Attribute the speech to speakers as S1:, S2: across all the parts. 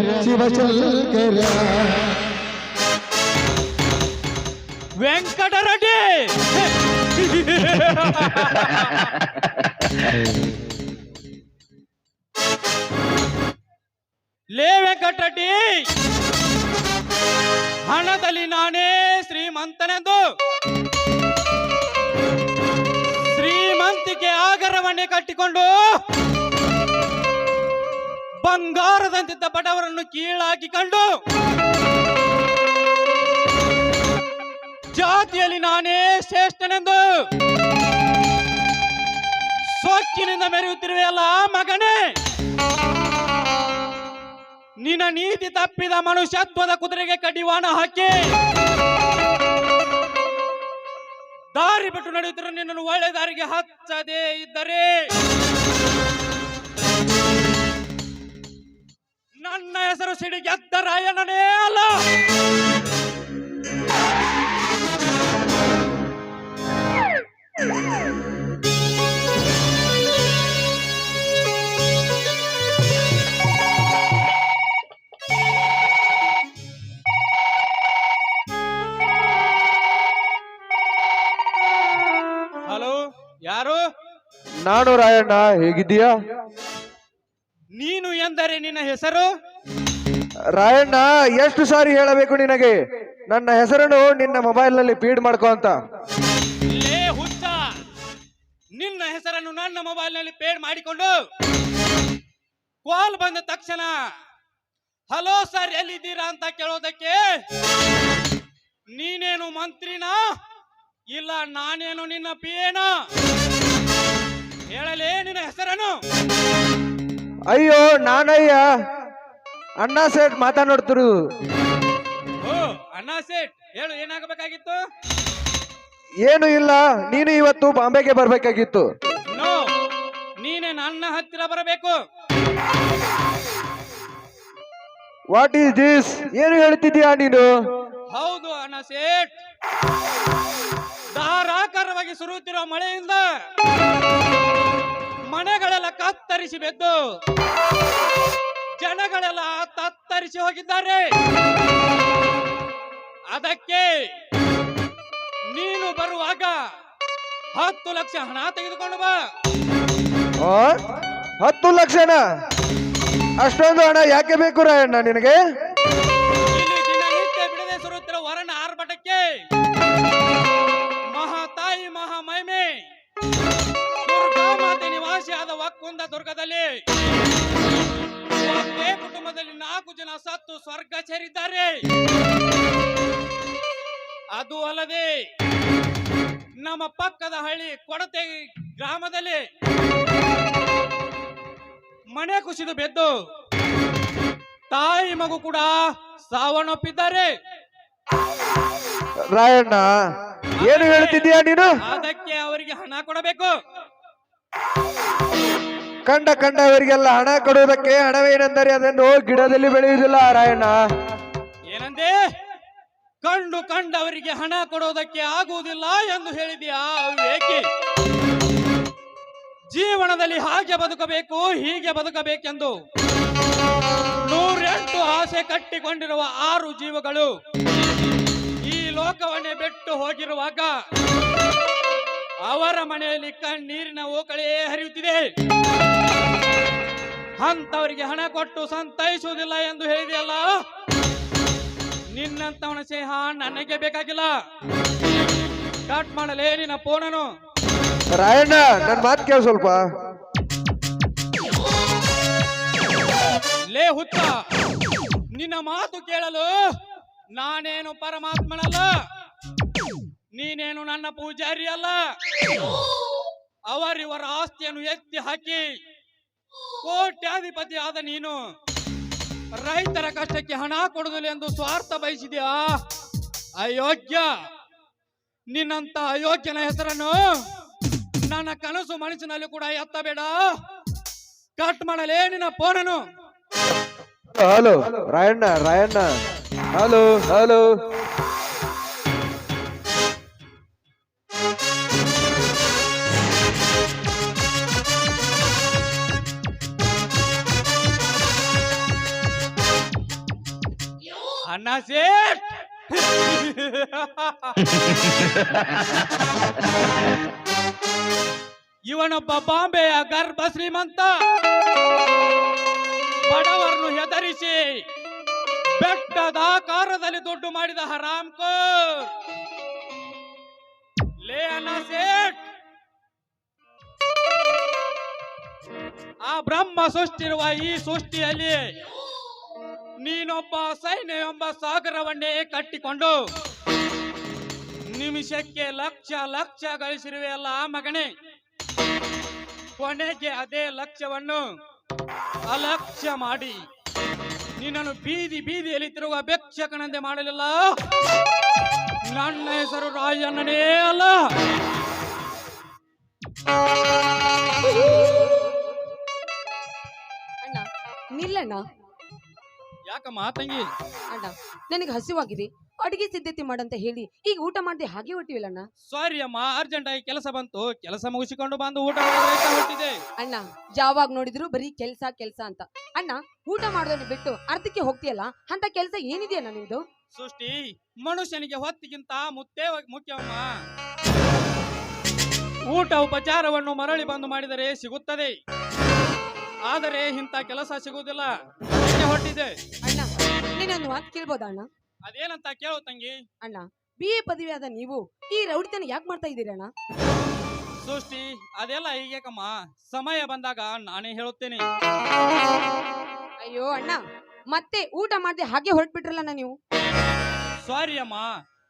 S1: ಶಂಕರ ಶಿವ ಶಂಕರ
S2: ವೆಂಕಟರೆಡ್ಡಿ ಲೇ ವೆಂಕಟರೆಡ್ಡಿ ಹಣದಲ್ಲಿ ನಾನೇ ಶ್ರೀಮಂತನೆಂದು ಶ್ರೀಮಂತಿಕೆ ಆಗರವನ್ನೇ ಕಟ್ಟಿಕೊಂಡು ಬಂಗಾರದಂತಿದ್ದ ಬಡವರನ್ನು ಕೀಳಾಕಿಕೊಂಡು ಜಾತಿಯಲ್ಲಿ ನಾನೇ ಶ್ರೇಷ್ಠನೆಂದು ಸೊಕ್ಕಿನಿಂದ ಮೆರೆಯುತ್ತಿರುವೆಯಲ್ಲ ಮಗನೇ, ನಿನ್ನ ನೀತಿ ತಪ್ಪಿದ ಮನುಷ್ಯತ್ವದ ಕುದುರೆಗೆ ಕಡಿವಾಣ ಹಾಕಿ ದಾರಿ ಬಿಟ್ಟು ನಡೆಯುತ್ತಿರೋ ನಿನ್ನನ್ನು ಒಳ್ಳೆ ದಾರಿಗೆ ಹಚ್ಚದೇ ಇದ್ದರೆ ನನ್ನ ಹೆಸರು ಸಿಡಿ ಗೆದ್ದ ರಾಯಣ್ಣನೇ ಅಲ್ಲ. ಹಲೋ ಯಾರು?
S3: ನಾನು ರಾಯಣ್ಣ ಹೇಗಿದ್ದೀಯಾ?
S2: ನೀನು ಎಂದರೆ ನಿನ್ನ ಹೆಸರು?
S3: ರಾಯಣ್ಣ ಎಷ್ಟು ಸಾರಿ ಹೇಳಬೇಕು ನಿನಗೆ? ನನ್ನ ಹೆಸರನ್ನು ನಿನ್ನ ಮೊಬೈಲ್ನಲ್ಲಿ ಫೀಡ್ ಮಾಡ್ಕೋ ಅಂತ.
S2: ಲೇ ಹುಚ್ಚ! ನಿನ್ನ ಹೆಸರನ್ನು ನನ್ನ ಮೊಬೈಲ್ನಲ್ಲಿ ಪೇಡ್ ಮಾಡಿಕೊಂಡು ಕಾಲ್ ಬಂದ ತಕ್ಷಣ ಹಲೋ ಸರ್ ಎಲ್ಲಿದ್ದೀರಾ ಅಂತ ಕೇಳೋದಕ್ಕೆ ನೀನೇನು ಮಂತ್ರಿನಾ? ಇಲ್ಲ ನಾನೇನು ನಿನ್ನ ಪಿ ಹೇಳಲೇ ನಿನ್ನ ಹೆಸರನ್ನು
S3: ಅಯ್ಯೋ ನಾನಯ್ಯ. ಅಣ್ಣ ಸೇಟ್ ಮಾತಾಡ್ತಿರು
S2: ಓ ಅಣ್ಣ ಸೇಟ್ ಹೇಳು ಏನಾಗಬೇಕಾಗಿತ್ತು?
S3: ಏನು ಇಲ್ಲ ನೀನು ಇವತ್ತು ಬಾಂಬೆಗೆ ಬರ್ಬೇಕಾಗಿತ್ತು.
S2: ನೋ ನೀನೇ ನನ್ನ ಹತ್ತಿರ ಬರಬೇಕು.
S3: ವಾಟ್ ಈಸ್ ದಿಸ್ ಏನು ಹೇಳ್ತಿದ್ಯಾ ನೀನು?
S2: ಹೌದು ಅಣ್ಣ ಸೇಠ್. ಧಾರಾಕಾರವಾಗಿ ಸುರಿಯುತ್ತಿರುವ ಮಳೆಯಿಂದ ಮನೆಗಳೆಲ್ಲ ಕತ್ತರಿಸಿ ಬೆದ್ದು ಜನಗಳೆಲ್ಲ ತತ್ತರಿಸಿ ಹೋಗಿದ್ದಾರೆ. ಅದಕ್ಕೆ ನೀನು ಬರುವಾಗ ಹತ್ತು ಲಕ್ಷ ಹಣ ತೆಗೆದುಕೊಂಡು ಬಾ?
S3: ಹತ್ತು ಲಕ್ಷನ? ಅಷ್ಟೊಂದು ಹಣ ಯಾಕೆ ಬೇಕು ರಾಯಣ್ಣ ನಿನಗೆ?
S2: ವಕ್ಕುಂದ ದುರ್ಗದಲ್ಲಿ. ಒಂದೇ ಕುಟುಂಬದಲ್ಲಿ ನಾಲ್ಕು ಜನ ಸತ್ತು ಸ್ವರ್ಗ ಸೇರಿದ್ದಾರೆ. ಅದು ಅಲ್ಲದೆ ನಮ್ಮ ಪಕ್ಕದ ಹಳ್ಳಿ ಕೊಡತೆ ಗ್ರಾಮದಲ್ಲಿ ಮನೆ ಕುಸಿದು ಬೆದ್ದು ತಾಯಿ ಮಗು ಕೂಡ ಸಾವನ್ನಪ್ಪಿದ್ದಾರೆ.
S3: ರಾಯಣ್ಣ ಏನು ಹೇಳ್ತಿದ್ಯಾ ನೀನು?
S2: ಅದಕ್ಕೆ ಅವರಿಗೆ ಹಣ ಕೊಡಬೇಕು.
S3: ಕಂಡ ಕಂಡವರಿಗೆಲ್ಲ ಹಣ ಕೊಡುವುದಕ್ಕೆ ಹಣವೇನೆಂದರೆ ಅದನ್ನು ಗಿಡದಲ್ಲಿ ಬೆಳೆಯುವುದಿಲ್ಲ ರಾಯಣ್ಣ
S2: ಏನಂದೆ? ಕಂಡು ಕಂಡವರಿಗೆ ಹಣ ಕೊಡೋದಕ್ಕೆ ಆಗುವುದಿಲ್ಲ ಎಂದು ಹೇಳಿದ್ಯಾ? ವಿವೇಕಿ ಜೀವನದಲ್ಲಿ ಹಾಗೆ ಬದುಕಬೇಕು, ಹೀಗೆ ಬದುಕಬೇಕೆಂದು ನೂರೆಂಟು ಆಸೆ ಕಟ್ಟಿಕೊಂಡಿರುವ ಆರು ಜೀವಗಳು ಈ ಲೋಕವನ್ನೇ ಬಿಟ್ಟು ಹೋಗಿರುವಾಗ ಅವರ ಮನೆಯಲ್ಲಿ ಕಣ್ಣೀರಿನ ಓಕಳೆಯೇ ಹರಿಯುತ್ತಿದೆ. ಅಂತವರಿಗೆ ಹಣ ಕೊಟ್ಟು ಸಂತೈಸುವುದಿಲ್ಲ ಎಂದು ಹೇಳಿದೆಯಲ್ಲ? ನಿನ್ನಂತವನ ಸ್ನೇಹ ನನಗೆ ಬೇಕಾಗಿಲ್ಲ. ಕಟ್ ಮಾಡಲೇ ನಿನ್ನ ಫೋನನು
S3: ರಾಯಣ್ಣ ನನ್ನ ಮಾತು ಕೇಳ ಸ್ವಲ್ಪ.
S2: ಲೇ ಹುತ್ತ ನಿನ್ನ ಮಾತು ಕೇಳಲು ನಾನೇನು ಪರಮಾತ್ಮನಲ್ಲ? ನೀನೇನು ನನ್ನ ಪೂಜಾರಿ ಅಲ್ಲ? ಅವರಿವರ ಆಸ್ತಿಯನ್ನು ಎತ್ತಿ ಹಾಕಿ ಕೋಟ್ಯಾಧಿಪತಿ ಆದ ನೀನು ರೈತರ ಕಷ್ಟಕ್ಕೆ ಹಣ ಕೊಡುವುದಿಲ್ಲ ಎಂದು ಸ್ವಾರ್ಥ ಬಯಸಿದ್ಯಾ? ಅಯೋಗ್ಯ. ನಿನ್ನಂತ ಅಯೋಗ್ಯನ ಹೆಸರನ್ನು ನನ್ನ ಕನಸು ಮನಸ್ಸಿನಲ್ಲಿ ಕೂಡ ಎತ್ತಬೇಡ. ಕಟ್ ಮಾಡಲೇ ನಿನ್ನ ಫೋನನು
S3: hello Rayanna Rayanna hello hello
S2: Sett ಇವನೊಬ್ಬ ಬಾಂಬೆಯ ಗರ್ಭ ಶ್ರೀಮಂತ ಬಡವರನ್ನು ಹೆದರಿಸಿ ಬೆಟ್ಟದ ಆಕಾರದಲ್ಲಿ ದುಡ್ಡು ಮಾಡಿದ ಹರಾಮ್ ಲೇ ಅಣ್ಣ ಸೇಟ್ ಆ ಬ್ರಹ್ಮ ಸೃಷ್ಟಿರುವ ಈ ಸೃಷ್ಟಿಯಲ್ಲಿ ನೀನೊಬ್ಬ ಸೈನ್ಯ ಎಂಬ ಸಾಗರವನ್ನೇ ಕಟ್ಟಿಕೊಂಡು ನಿಮಿಷಕ್ಕೆ ಲಕ್ಷ ಲಕ್ಷ ಗಳಿಸಿರುವೆ ಅಲ್ಲ ಮಗನೇ. ಕೊನೆಗೆ ಅದೇ ಲಕ್ಷ್ಯವನ್ನು ಅಲಕ್ಷ್ಯ ಮಾಡಿ ನಿನ್ನನ್ನು ಬೀದಿ ಬೀದಿಯಲ್ಲಿ ತಿರುವ ಬೆಕ್ಷಕನಂತೆ ಮಾಡಲಿಲ್ಲ. ನನ್ನ ಹೆಸರು ರಾಜಣ್ಣನೇ ಅಲ್ಲ.
S4: ಅಣ್ಣ, ನಿಲ್ಲಣ್ಣ.
S2: ಯಾಕಮ್ಮ ತಂಗಿ
S4: ಅಣ್ಣ ನನಗೆ ಹಸಿವಾಗಿದೆ. ಅಡಿಗೆ ಸಿದ್ಧತೆ ಮಾಡಂತ ಹೇಳಿ ಈಗ ಊಟ ಮಾಡದೆ ಹಾಗೆ ಹೊಟ್ಟಿವಿಲ್ಲಣ್ಣ
S2: ಸಾರಿ ಅಮ್ಮ ಅರ್ಜೆಂಟ್ ಆಗಿ ಕೆಲಸ ಬಂತು. ಕೆಲಸ ಮುಗಿಸಿಕೊಂಡು ಬಂದು ಊಟ ಮಾಡಿದೆ ಹೊಟ್ಟಿದೆ
S4: ಅಣ್ಣ ಯಾವಾಗ ನೋಡಿದ್ರು ಬರೀ ಕೆಲಸ ಕೆಲಸ ಅಂತ. ಅಣ್ಣ ಊಟ ಮಾಡೋದನ್ನ ಬಿಟ್ಟು ಅರ್ಧಕ್ಕೆ ಹೋಗ್ತೀಯಲ್ಲ? ಅಂತ ಕೆಲಸ ಏನಿದೆಯಣ್ಣ ನಿಮ್ದು?
S2: ಸೃಷ್ಟಿ ಮನುಷ್ಯನಿಗೆ ಹೊತ್ತಿಗಿಂತ ಮುತ್ತೇ ಮುಖ್ಯವಮ್ಮ. ಊಟ ಉಪಚಾರವನ್ನು ಮರಳಿ ಬಂದು ಮಾಡಿದರೆ ಸಿಗುತ್ತದೆ. ಆದರೆ ಇಂಥ ಕೆಲಸ ಸಿಗುವುದಿಲ್ಲ. ಅದಕ್ಕೆ ಹೊಟ್ಟಿದೆ
S4: ಅಣ್ಣ ನಾನು ಮಾತು ಕೇಳ್ಬೋದಾ ಅಣ್ಣ?
S2: ಅದೇನಂತ ಕೇಳೋ ತಂಗಿ.
S4: ಅಣ್ಣ ಬಿ ಎ ಪದವಿ ಆದ ನೀವು ಈ ರೌಡಿತನ ಯಾಕೆ ಮಾಡ್ತಾ ಇದ್ದೀರಣ್ಣ
S2: ಸೃಷ್ಟಿ ಅದೆಲ್ಲ ಹೀಗೇಕಮ್ಮ. ಸಮಯ ಬಂದಾಗ ನಾನೇ ಹೇಳುತ್ತೇನೆ.
S4: ಅಯ್ಯೋ ಅಣ್ಣ ಮತ್ತೆ ಊಟ ಮಾಡದೆ ಹಾಗೆ ಹೊರಟ್ಬಿಟ್ರಲ್ಲ ನೀವು?
S2: ಸಾರಿ ಅಮ್ಮ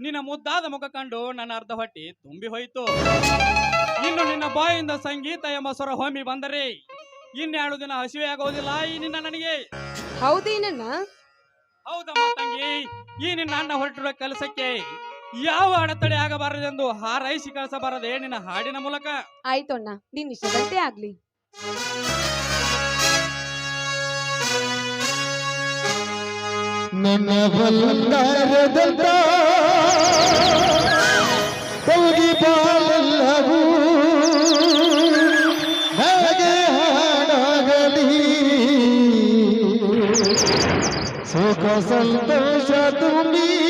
S2: ನಿನ್ನ ಮುದ್ದಾದ ಮುಖ ಕಂಡು ನನ್ನ ಅರ್ಧ ಹೊಟ್ಟಿ ತುಂಬಿ ಹೋಯ್ತು. ಇನ್ನು ನಿನ್ನ ಬಾಯಿಂದ ಸಂಗೀತ ಎಂಬ ಸ್ವರ ಹೊಮ್ಮಿ ಬಂದರೆ ಇನ್ನೆರಡು ದಿನ ಹಸಿವೆ ಆಗೋದಿಲ್ಲ ಈ ನಿನ್ನ ನನಗೆ.
S4: ಹೌದೇನಣ್ಣ?
S2: ಹೌದಮ್ಮ ತಂಗಿ ಈ ನಿನ್ನ ಅಣ್ಣ ಹೊರಟಿರುವ ಕೆಲಸಕ್ಕೆ ಯಾವ ಅಡೆತಡೆ ಆಗಬಾರದೆಂದು ಹಾರೈಸಿ ಕಳಿಸಬಾರದೆ ನಿನ್ನ ಹಾಡಿನ ಮೂಲಕ.
S4: ಆಯ್ತು ಅಣ್ಣ ನಿನ್ ಇಷ್ಟದಂತೆ ಆಗ್ಲಿ.
S1: ನನ್ನ सुख संतोष तुम्हें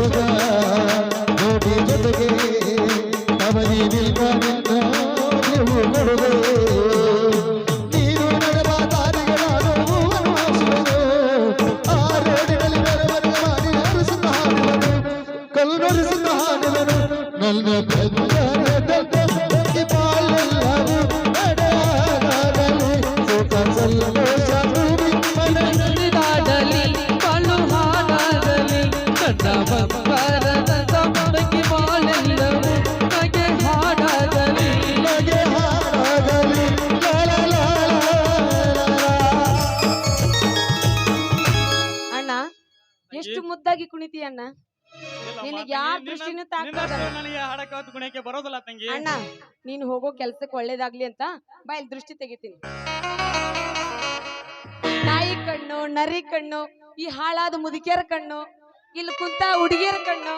S4: ಸರ್ವ ಎಷ್ಟು ಮುದ್ದಾಗಿ ಕುಣಿತಿ ಅಣ್ಣ?
S2: ಇಲ್ಲಮ್ಮ,
S4: ನಿನಗ್ ಯಾರ್ ದೃಷ್ಟಿನೂ
S2: ಹಾಡಕ್ಕೆ ಹೊತ್ತು ಗುಣಕ್ಕೆ ಬರೋದಿಲ್ಲ ತಂಗಿ.
S4: ಅಣ್ಣ ನೀನು ಹೋಗೋ ಕೆಲ್ಸಕ್ಕೆ ಒಳ್ಳೇದಾಗ್ಲಿ ಅಂತ ಬಾ ಇಲ್ಲಿ ದೃಷ್ಟಿ ತೆಗಿತೀನಿ. ನಾಯಿ ಕಣ್ಣು ನರಿ ಕಣ್ಣು ಈ ಹಾಳಾದ ಮುದುಕಿಯರ ಕಣ್ಣು ಇಲ್ಲಿ ಕುಂತ ಹುಡುಗಿಯರ ಕಣ್ಣು.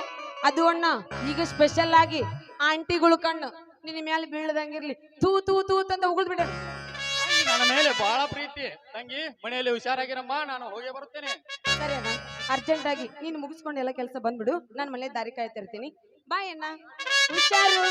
S4: ಅದು ಅಣ್ಣ ಈಗ ಸ್ಪೆಷಲ್ ಆಗಿ ಆಂಟಿಗಳು ಕಣ್ಣು. ನಿನ್ನ ಮೇಲೆ ಬೀಳದಂಗಿರ್ಲಿ. ತೂ ತೂ ತೂ ಅಂತ ಉಗುಳ್ ಬಿಡ.
S2: ನನ್ನ ಮೇಲೆ ಬಹಳ ಪ್ರೀತಿ. ತಂಗಿ ಮನೆಯಲ್ಲಿ ಹುಷಾರಾಗಿರಮ್ಮ ನಾನು ಹೋಗಿ ಬರುತ್ತೇನೆ.
S4: ಸರಿ ಅಣ್ಣ. ಅರ್ಜೆಂಟ್ ಆಗಿ ನೀನು ಮುಗಿಸ್ಕೊಂಡು ಎಲ್ಲ ಕೆಲಸ ಬಂದ್ಬಿಡು. ನಾನು ಮನೆ ದಾರಿ ಕಾಯ್ತಿರ್ತೀನಿ ಬಾಯ್ ಅಣ್ಣ. ಹುಷಾರು.